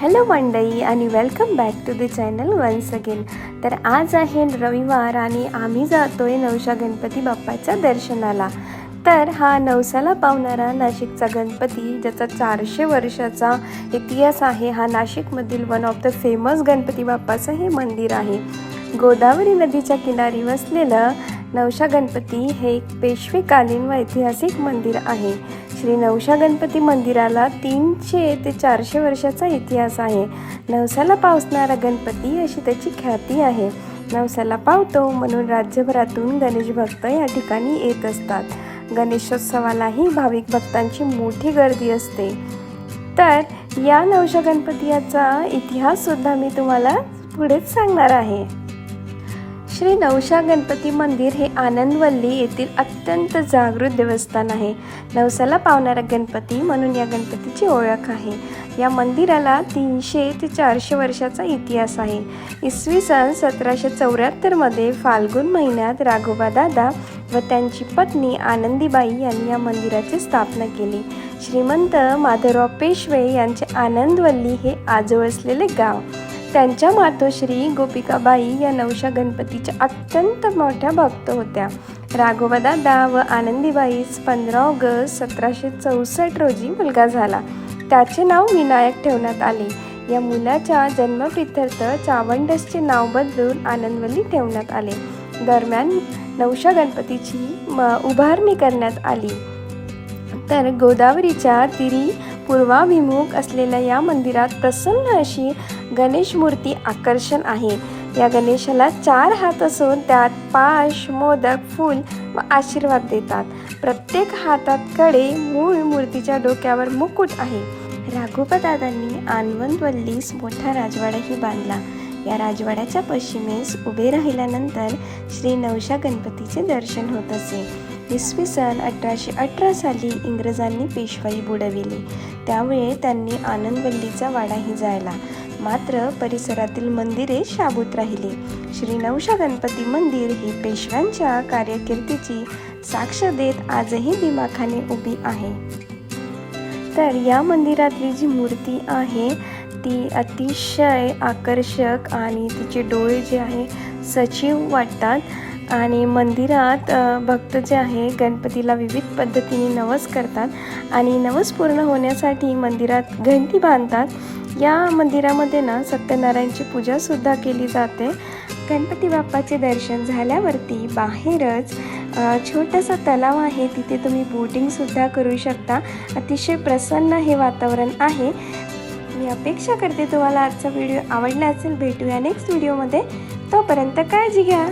Hello मंडई आणि welcome back to the channel once again तर आज आहे रविवार आणि आम्ही जातोय नवशा गणपती बाप्पाच्या दर्शनाला. तर हा नवसाला पावणारा नाशिकचा गणपती ज्याचा चारशे वर्षाचा इतिहास आहे हा नाशिकमधील one of the famous Ganpati बाप्पाचं हे मंदिर आहे. गोदावरी नदीच्या किनारी वसलेलं नवशा गणपती हे एक पेशवेकालीन व ऐतिहासिक मंदिर आहे. श्री नवशा गणपती मंदिराला तीनशे ते चारशे वर्षाचा इतिहास आहे. नवसाला पावसणारा गणपती अशी त्याची ख्याती आहे. नवसाला पावतो म्हणून राज्यभरातून गणेश भक्त या ठिकाणी येत असतात. गणेशोत्सवालाही भाविक भक्तांची मोठी गर्दी असते. तर या नवशा गणपतीचा इतिहाससुद्धा मी तुम्हाला पुढेच सांगणार आहे. श्री नवशा गणपती मंदिर हे आनंदवल्ली येथील अत्यंत जागृत देवस्थान आहे. नवसाला पावणारा गणपती म्हणून या गणपतीची ओळख आहे. या मंदिराला तीनशे ते चारशे वर्षाचा इतिहास आहे. इसवी सन सतराशे चौऱ्याहत्तरमध्ये फाल्गुन महिन्यात राघोबा दादा व त्यांची पत्नी आनंदीबाई यांनी या मंदिराची स्थापना केली. श्रीमंत माधवराव पेशवे यांचे आनंदवल्ली हे आजोळ असलेले गाव. त्यांच्या मातोश्री गोपिकाबाई या नवशा गणपतीच्या अत्यंत मोठ्या भक्त होत्या. राघोबा व आनंदीबाईस पंधरा ऑगस्ट सतराशे चौसष्ट रोजी मुलगा झाला. त्याचे नाव विनायक ठेवण्यात आले. या मुलाच्या जन्मप्रित्यर्थ चावंडसचे नाव बदलून आनंदवली ठेवण्यात आले. दरम्यान नवशा गणपतीची म उभारणी करण्यात आली. तर गोदावरीच्या तिरी पूर्वाभिमुख असलेल्या या मंदिरात प्रसन्न अशी गणेश मूर्ती आकर्षण आहे. या गणेशाला चार हात असून त्यात पाश मोदक फूल व आशीर्वाद देतात. प्रत्येक हातात कडे मूळ मूर्तीच्या डोक्यावर मुकुट आहे. राघोबादादांनी आनवंतवल्लीस मोठा राजवाडाही बांधला. या राजवाड्याच्या पश्चिमेस उभे राहिल्यानंतर श्री नवशा गणपतीचे दर्शन होत असे. इसवी सन अठराशे अठरा साली इंग्रजांनी पेशवाई बुडविली. त्यामुळे त्यांनी आनंदवल्लीचा वाडाही जायला मात्र परिसरातील मंदिरे शाबूत राहिली. श्री नवशा गणपती मंदिर ही पेशव्यांच्या कार्यकिर्दीची साक्ष देत आजही दिमाखाने उभी आहे. तर या मंदिरातली जी मूर्ती आहे ती अतिशय आकर्षक आणि तिचे डोळे जे आहे सचिव वाटतात. आणि मंदिरात भक्त जे आहे गणपतीला विविध पद्धतीने नवस करतात आणि नवस पूर्ण होण्यासाठी मंदिरात घंटी बांधतात. या मंदिरामध्ये ना सत्यनारायणची पूजासुद्धा केली जाते. गणपती बाप्पाचे दर्शन झाल्यावरती बाहेरच छोटासा तलाव आहे. तिथे तुम्ही बोटिंगसुद्धा करू शकता. अतिशय प्रसन्न हे वातावरण आहे. मी अपेक्षा करते तुम्हाला आजचा व्हिडिओ आवडला असेल भेटूया नेक्स्ट व्हिडिओमध्ये तोपर्यंत काळजी घ्या.